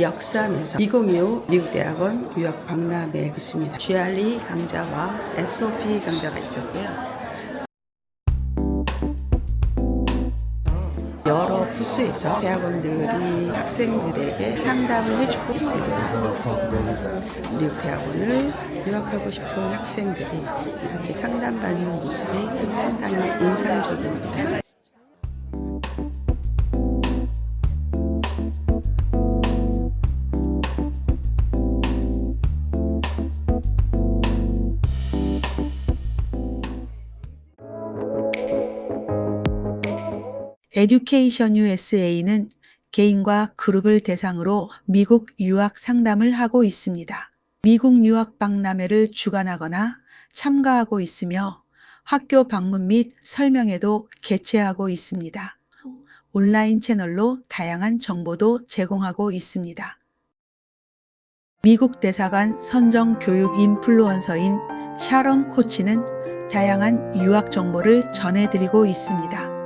역사하면서 2025 미국 대학원 유학 박람회에 있습니다. GRE 강좌와 SOP 강좌가 있었고요. 여러 부스에서 대학원들이 학생들에게 상담을 해주고 있습니다. 미국 대학원을 유학하고 싶은 학생들이 이렇게 상담받는 모습이 상당히 인상적입니다. 에듀케이션 USA는 개인과 그룹을 대상으로 미국 유학 상담을 하고 있습니다. 미국 유학 박람회를 주관하거나 참가하고 있으며 학교 방문 및 설명회도 개최하고 있습니다. 온라인 채널로 다양한 정보도 제공하고 있습니다. 미국 대사관 선정 교육 인플루언서인 샤론 코치는 다양한 유학 정보를 전해드리고 있습니다.